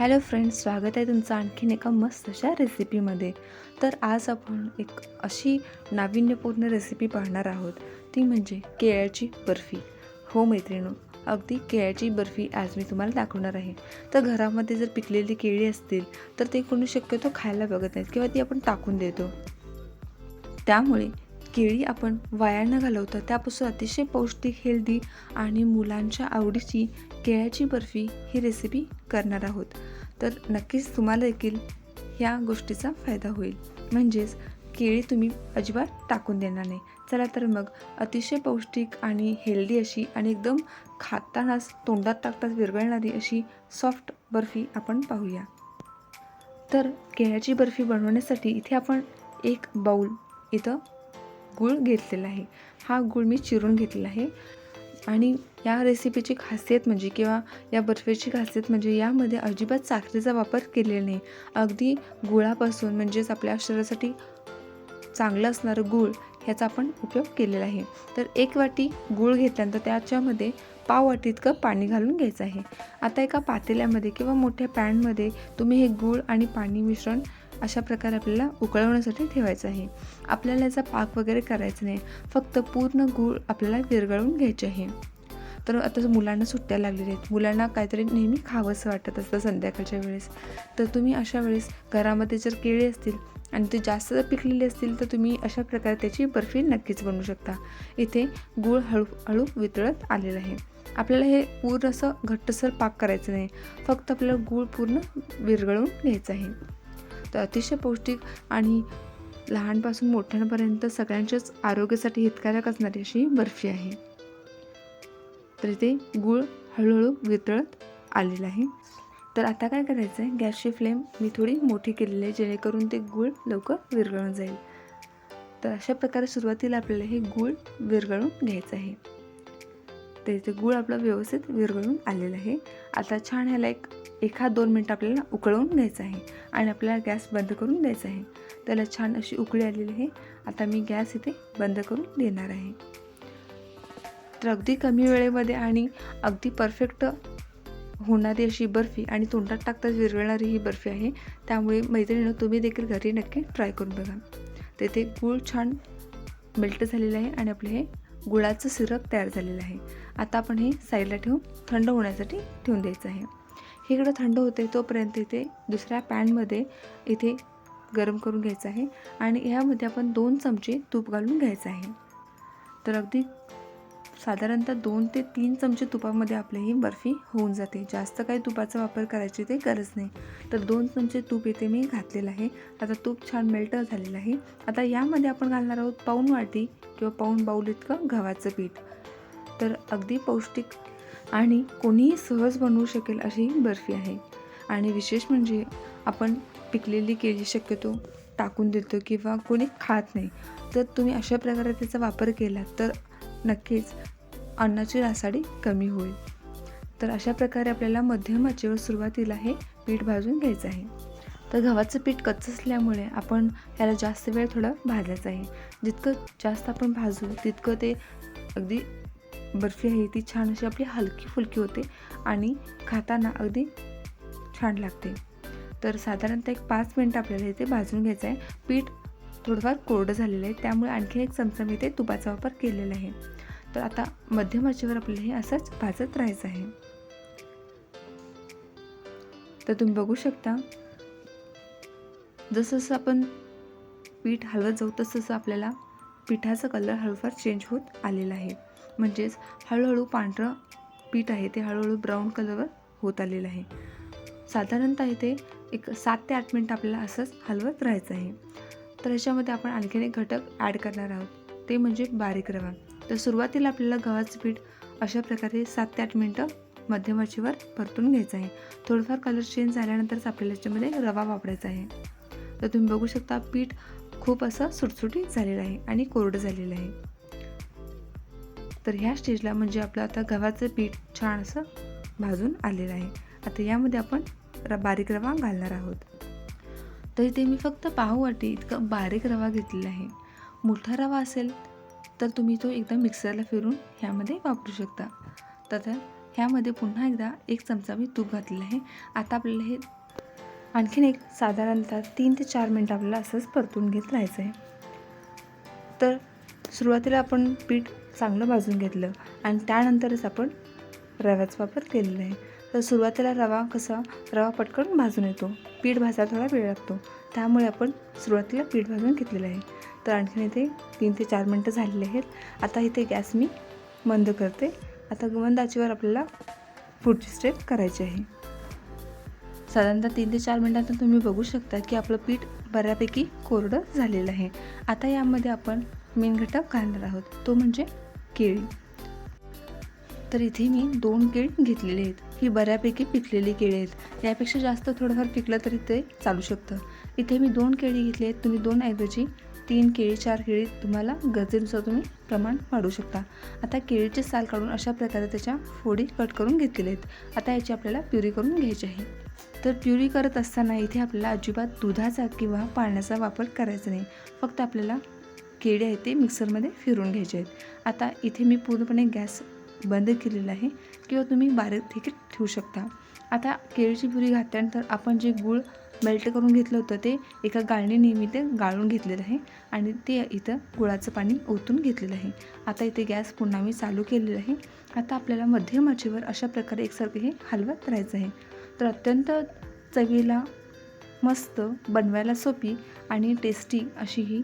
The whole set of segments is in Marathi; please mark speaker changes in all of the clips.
Speaker 1: हॅलो फ्रेंड्स स्वागत आहे तुमचं आणखीन एका मस्त अशा रेसिपीमध्ये. तर आज आपण एक अशी नाविन्यपूर्ण रेसिपी पाहणार आहोत. ती म्हणजे केळ्याची बर्फी. हो मैत्रिणू अगदी केळ्याची बर्फी आज मी तुम्हाला दाखवणार आहे. तर घरामध्ये जर पिकलेली केळी असतील तर ते कोणी शक्यतो खायला बघत नाहीत किंवा ती आपण टाकून देतो. त्यामुळे केळी आपण वाया न घालवता. त्यापासून अतिशय पौष्टिक हेल्दी आणि मुलांच्या आवडीची केळ्याची बर्फी ही रेसिपी करणार आहोत. तर नक्कीच तुम्हाला देखील ह्या गोष्टीचा फायदा होईल. म्हणजेच केळी तुम्ही अजिबात टाकून देणार नाही. चला तर मग अतिशय पौष्टिक आणि हेल्दी अशी आणि एकदम खातानाच तोंडात टाकताच विरघळणारी अशी सॉफ्ट बर्फी आपण पाहूया. तर केळ्याची बर्फी बनवण्यासाठी इथे आपण एक बाऊल इथं गूळ घेतलेला आहे. हा गूळ मी चिरून घेतलेला आहे. आणि या रेसिपीची खासियत म्हणजे किंवा या बर्फीची खासियत म्हणजे यामध्ये अजिबात साखरेचा वापर केलेला नाही. अगदी गुळापासून म्हणजेच आपल्या शरीरासाठी चांगलं असणारं गूळ ह्याचा आपण उपयोग केलेला आहे. तर एक वाटी गूळ घेतल्यानंतर त्याच्यामध्ये पाव वाटी इतकं पाणी घालून घ्यायचं आहे. आता एका पातेल्यामध्ये किंवा मोठ्या पॅनमध्ये तुम्ही हे गूळ आणि पाणी मिश्रण अशा प्रकारे आपल्याला उकळवण्यासाठी ठेवायचं आहे. आपल्याला याचा पाक वगैरे करायचा नाही. फक्त पूर्ण गूळ आपल्याला विरघळून घ्यायचे आहे. तर आता मुलांना सुट्ट्या लागलेल्या आहेत. मुलांना काहीतरी नेहमी खावंसं वाटत असतं संध्याकाळच्या वेळेस. तर तुम्ही अशा वेळेस घरामध्ये जर केळी असतील आणि ते जास्त जर पिकलेले असतील तर तुम्ही अशा प्रकारे त्याची बर्फी नक्कीच बनवू शकता. इथे गूळ हळू हळू वितळत आलेलं आहे. आपल्याला हे पूर्ण असं घट्टसर पाक करायचं नाही. फक्त आपल्याला गूळ पूर्ण विरघळून घ्यायचं आहे. तर अतिशय पौष्टिक आणि लहानपासून मोठ्यांपर्यंत सगळ्यांच्याच आरोग्यासाठी हितकारक असणारी अशी बर्फी आहे. तर इथे गूळ हळूहळू वितळत आलेलं आहे. तर आता काय करायचं आहे गॅसची फ्लेम मी थोडी मोठी केलेली आहे जेणेकरून ते गूळ लवकर विरघळून जाईल. तर अशा प्रकारे सुरुवातीला आपल्याला हे गूळ विरघळून घ्यायचं आहे. तर इथे गूळ आपलं व्यवस्थित विरघळून आलेलं आहे. आता छान ह्याला एक एखाद दोन मिनटं आपल्याला उकळवून घ्यायचं आहे आणि आपल्याला गॅस बंद करून द्यायचा आहे. त्याला छान अशी उकळी आलेली आहे. आता मी गॅस इथे बंद करून देणार आहे. तर अगदी कमी वेळेमध्ये आणि अगदी परफेक्ट होणारी अशी बर्फी आणि तोंडात टाकताच विरघळणारी ही बर्फी आहे. त्यामुळे मैत्रिणीनं तुम्ही देखील घरी नक्की ट्राय करून बघा. तेथे गूळ छान मेल्ट झालेलं आहे आणि आपले हे गुळाचं सिरप तयार झालेलं आहे. आता आपण हे साईडला ठेवून थंड होण्यासाठी ठेवून द्यायचं आहे. इकडं थंड होते तोपर्यंत इथे दुसऱ्या पॅनमध्ये इथे गरम करून घ्यायचं आहे आणि ह्यामध्ये आपण दोन चमचे तूप घालून घ्यायचं आहे. तर अगदी साधारणतः दोन ते तीन चमचे तुपामध्ये आपली ही बर्फी होऊन जाते. जास्त काही तुपाचा वापर करायची ते गरज नाही. तर दोन चमचे तूप इथे मी घातलेलं आहे. आता तूप छान मेल्ट झालेलं आहे. आता यामध्ये आपण घालणार आहोत पाऊन वाटी किंवा पाऊन बाऊल इतकं गव्हाचं पीठ. तर अगदी पौष्टिक आणि कोणीही सहज बनवू शकेल अशी बर्फी आहे. आणि विशेष म्हणजे आपण पिकलेली केळी शक्यतो टाकून देतो किंवा कोणी खात नाही. तर तुम्ही अशा प्रकारे त्याचा वापर केला तर नक्कीच अन्नाची रासाडी कमी होईल. तर अशा प्रकारे आपल्याला मध्यम आचेवर सुरुवातीला हे पीठ भाजून घ्यायचं आहे. तर गव्हाचं पीठ कच्चं असल्यामुळे आपण ह्याला जास्त वेळ थोडं भाजायचं आहे. जितकं जास्त आपण भाजू तितकं ते अगदी बर्फी आहे ती छान अशी आपली हलकी फुलकी होते आणि खाताना अगदी छान लागते. तर साधारणतः एक पाच मिनटं आपल्याला इथे भाजून घ्यायचं आहे. पीठ थोडंफार कोरडं झालेलं आहे त्यामुळे आणखी एक चमचा मी इथे तुपाचा वापर केलेला आहे. तर आता मध्यम आचेवर आपल्याला हे असंच भाजत राहायचं आहे. तर तुम्ही बघू शकता जसं जसं आपण पीठ हलवत जाऊ तसं तसं आपल्याला पिठाचा कलर हळूफार चेंज होत आलेला आहे. म्हणजेच हळूहळू पांढरं पीठ आहे ते हळूहळू ब्राऊन कलरवर होत आलेलं आहे. साधारणतः इथे एक सात ते आठ मिनटं आपल्याला असंच हलवत राहायचं आहे. तर ह्याच्यामध्ये आपण आणखीन एक घटक ॲड करणार आहोत. ते म्हणजे बारीक रवा. तर सुरुवातीला आपल्याला गव्हाचं पीठ अशा प्रकारे सात ते आठ मिनटं मध्यमाचीवर परतून घ्यायचं आहे. थोडंफार कलर चेंज झाल्यानंतरच आपल्याला याच्यामध्ये रवा वापरायचा आहे. तर तुम्ही बघू शकता पीठ खूप असं सुटसुटीत झालेलं आहे आणि कोरडं झालेलं आहे. तर ह्या स्टेजला म्हणजे आपलं आता गव्हाचं पीठ छान असं भाजून आलेलं आहे. आता यामध्ये आपण र बारीक रवा घालणार आहोत. तर इथे मी फक्त पाहुवाटी इतकं बारीक रवा घेतलेला आहे. मोठा रवा असेल तर तुम्ही तो एकदम मिक्सरला फिरून ह्यामध्ये वापरू शकता. तर ह्यामध्ये पुन्हा एकदा एक चमचा मी तूप घातलेलं आहे. आता आपल्याला हे आणखीन एक साधारणतः तीन ते चार मिनटं आपल्याला असंच परतून घेत राहायचं आहे. तर सुरुवातीला आपण पीठ चांगलं भाजून घेतलं आणि त्यानंतरच आपण रव्याचा वापर केलेला आहे. तर सुरुवातीला रवा कसा रवा पटकन भाजून येतो. पीठ भाजायला थोडा वेळ लागतो. त्यामुळे आपण सुरुवातीला पीठ भाजून घेतलेलं आहे. तर आणखीन इथे तीन ते चार मिनटं झालेले आहेत. आता इथे गॅस मी बंद करते. आता मंद आपल्याला पुढची स्टेप करायची आहे. साधारणतः तीन ते चार मिनटात तुम्ही बघू शकता की आपलं पीठ बऱ्यापैकी कोरडं झालेलं आहे. आता यामध्ये आपण मेन घटक घालणार आहोत. तो म्हणजे केळी. तर इथे मी दोन केळी घेतलेली आहेत. ही बऱ्यापैकी पिकलेली केळी आहेत. यापेक्षा जास्त थोडंफार पिकलं तरी ते चालू शकतं. इथे मी दोन केळी घेतली आहेत. तुम्ही दोन ऐवजी तीन केळी चार केळी तुम्हाला गरजेनुसार तुम्ही प्रमाण वाढवू शकता. आता केळीचे साल काढून अशा प्रकारे त्याच्या फोडी कट करून घेतलेल्या आहेत. आता याची आपल्याला प्युरी करून घ्यायची आहे. तर प्युरी करत असताना इथे आपल्याला अजिबात दुधाचा किंवा पाण्याचा वापर करायचा नाही. फक्त आपल्याला केळी आहे ते मिक्सरमध्ये फिरून घ्यायचे आहेत. आता इथे मी पूर्णपणे गॅस बंद केलेला आहे किंवा तुम्ही बारीक देखील ठेवू शकता. आता केळीची पुरी घातल्यानंतर आपण जे गूळ मेल्ट करून घेतलं होतं ते एका गाळणीने ते गाळून घेतलेलं आहे आणि ते इथं गुळाचं पाणी ओतून घेतलेलं आहे. आता इथे गॅस पुन्हा मी चालू केलेलं आहे. आता आपल्याला मध्यम आचेवर अशा प्रकारे एकसारखं हे हलवत राहायचं आहे. तर अत्यंत चवीला मस्त बनवायला सोपी आणि टेस्टी अशी ही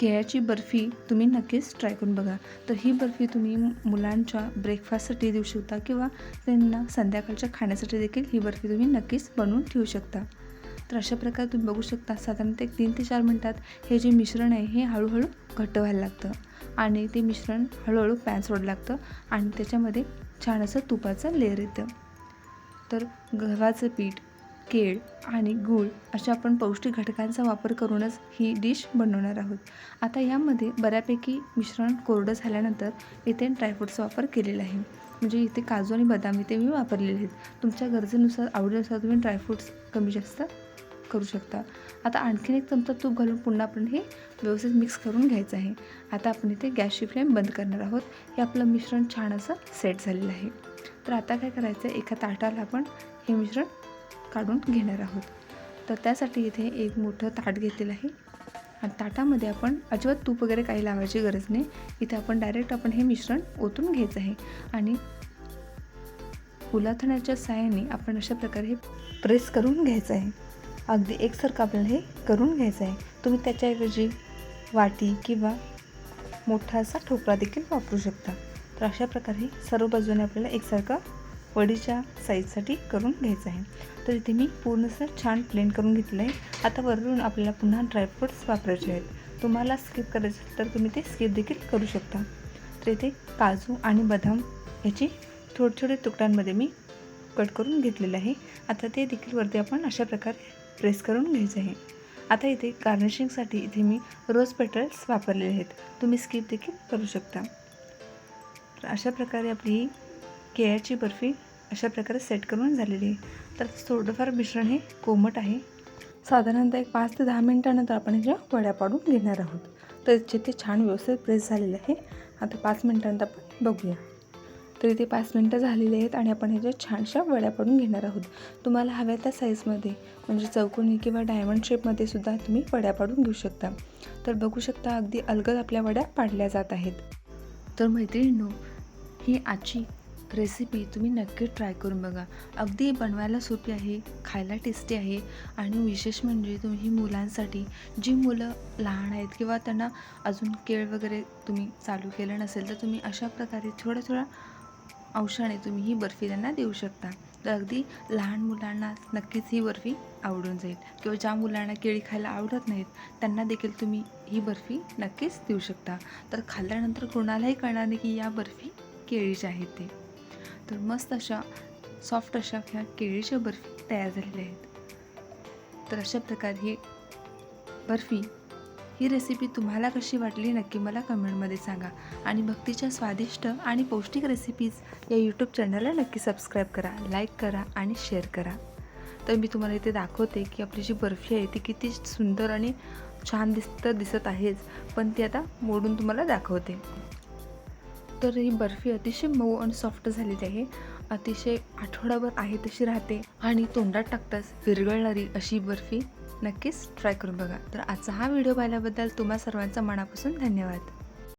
Speaker 1: केळ्याची बर्फी तुम्ही नक्कीच ट्राय करून बघा. तर ही बर्फी तुम्ही मुलांच्या ब्रेकफास्टसाठी देऊ शकता किंवा त्यांना संध्याकाळच्या खाण्यासाठी देखील ही बर्फी तुम्ही नक्कीच बनवून ठेवू शकता. तर अशा प्रकारे तुम्ही बघू शकता साधारणतः एक तीन ते चार मिनटात हे जे मिश्रण आहे हे हळूहळू घट्ट व्हायला लागतं आणि ते मिश्रण हळूहळू पॅन सोडायला लागतं आणि त्याच्यामध्ये छान असं तुपाचं लेअर येतं. तर गव्हाचं पीठ केळ आणि गूळ अशा आपण पौष्टिक घटकांचा वापर करूनच ही डिश बनवणार आहोत. आता यामध्ये बऱ्यापैकी मिश्रण कोरडं झाल्यानंतर इथे ड्रायफ्रूटचा वापर केलेला आहे. म्हणजे इथे काजू आणि बदाम इथे मी वापरलेले आहेत. तुमच्या गरजेनुसार आवडीनुसार तुम्ही ड्रायफ्रूट्स कमी जास्त करू शकता. आता आणखीन एक चमचा तूप घालून पुन्हा आपण हे व्यवस्थित मिक्स करून घ्यायचं आहे. आता आपण इथे गॅसची फ्लेम बंद करणार आहोत. हे आपलं मिश्रण छान असं सेट झालेलं आहे. तर आता काय करायचं? आहे एका ताटाला आपण हे मिश्रण काढून घेणार आहोत. तर त्यासाठी इथे एक मोठं ताट घेतलेलं आहे. आणि ताटामध्ये आपण अजिबात तूप वगैरे काही लावायची गरज नाही. इथे आपण डायरेक्ट आपण हे मिश्रण ओतून घ्यायचं आहे. आणि उलाथण्याच्या साहाय्याने आपण अशा प्रकारे हे प्रेस करून घ्यायचं आहे. अगदी एकसारखं आपल्याला हे करून घ्यायचं आहे. तुम्ही त्याच्याऐवजी वाटी किंवा मोठा असा ठोकळा देखील वापरू शकता. तर अशा प्रकारे सर्व बाजूने आपल्याला एकसारखं वडीच्या साईजसाठी करून घ्यायचं आहे. तर इथे मी पूर्णसं छान प्लेन करून घेतलं आहे. आता वरून आपल्याला पुन्हा ड्रायफ्रूट्स वापरायचे आहेत. तुम्हाला स्किप करायचं असेल तर तुम्ही ते स्किप देखील करू शकता. तर इथे काजू आणि बदाम याची थोडे छोटे तुकड्यांमध्ये मी कट करून घेतलेलं आहे. आता ते देखील वरती आपण अशा प्रकारे प्रेस करून घ्यायचं आहे. आता इथे गार्निशिंगसाठी इथे मी रोज पेटल्स वापरलेले आहेत. तुम्ही स्किप देखील करू शकता. तर अशा प्रकारे आपली केळ्याची बर्फी अशा प्रकारे सेट करून झालेली आहे. तर थोडंफार मिश्रण हे कोमट आहे. साधारणतः एक पाच ते दहा मिनटानंतर आपण ह्याच्या वड्या पाडून घेणार आहोत. तर इथे ते छान व्यवस्थित प्रेस झालेलं आहे. आता पाच मिनटानंतर आपण बघूया. तर इथे पाच मिनटं झालेली आहेत आणि आपण ह्याच्या छानशा वड्या पाडून घेणार आहोत. तुम्हाला हव्या त्या साईजमध्ये म्हणजे चौकोनी किंवा डायमंड शेपमध्ये सुद्धा तुम्ही वड्या पाडून घेऊ शकता. तर बघू शकता अगदी अलगद आपल्या वड्या पाडल्या जात आहेत. तर मैत्रिणींनो ही आजची रेसिपी तुम्ही नक्की ट्राय करून बघा. अगदी बनवायला सोपी आहे खायला टेस्टी आहे आणि विशेष म्हणजे तुम्ही मुलांसाठी जी मुलं लहान आहेत किंवा त्यांना अजून केळ वगैरे तुम्ही चालू केलं नसेल तर तुम्ही अशा प्रकारे थोड्या थोड्या अंशाने तुम्ही ही बर्फी त्यांना देऊ शकता. तर अगदी लहान मुलांना नक्कीच ही बर्फी आवडून जाईल किंवा ज्या मुलांना केळी खायला आवडत नाहीत त्यांना देखील तुम्ही ही बर्फी नक्कीच देऊ शकता. तर खाल्ल्यानंतर कोणालाही कळणार नाही की या बर्फी केळीच्या आहेत ते. तर मस्त अशा सॉफ्ट अशा ह्या केळीच्या बर्फी तयार झालेल्या आहेत. तर अशा प्रकारे ही बर्फी ही रेसिपी तुम्हाला कशी वाटली नक्की मला कमेंटमध्ये सांगा. आणि भक्तीच्या स्वादिष्ट आणि पौष्टिक रेसिपीज या यूट्यूब चॅनलला नक्की सबस्क्राईब करा लाईक करा आणि शेअर करा. तर मी तुम्हाला इथे दाखवते की आपली जी बर्फी आहे ती किती सुंदर आणि छान दिसत दिसत आहेच. पण ती आता मोडून तुम्हाला दाखवते. तर ही बर्फी अतिशय मऊ आणि सॉफ्ट झालेली आहे. अतिशय आठवडाभर आहे तशी राहते. आणि तोंडात टाकताच विरघळणारी अशी बर्फी नक्कीच ट्राय करून बघा. तर आजचा हा व्हिडिओ पाहिल्याबद्दल तुम्हा सर्वांचा मनापासून धन्यवाद.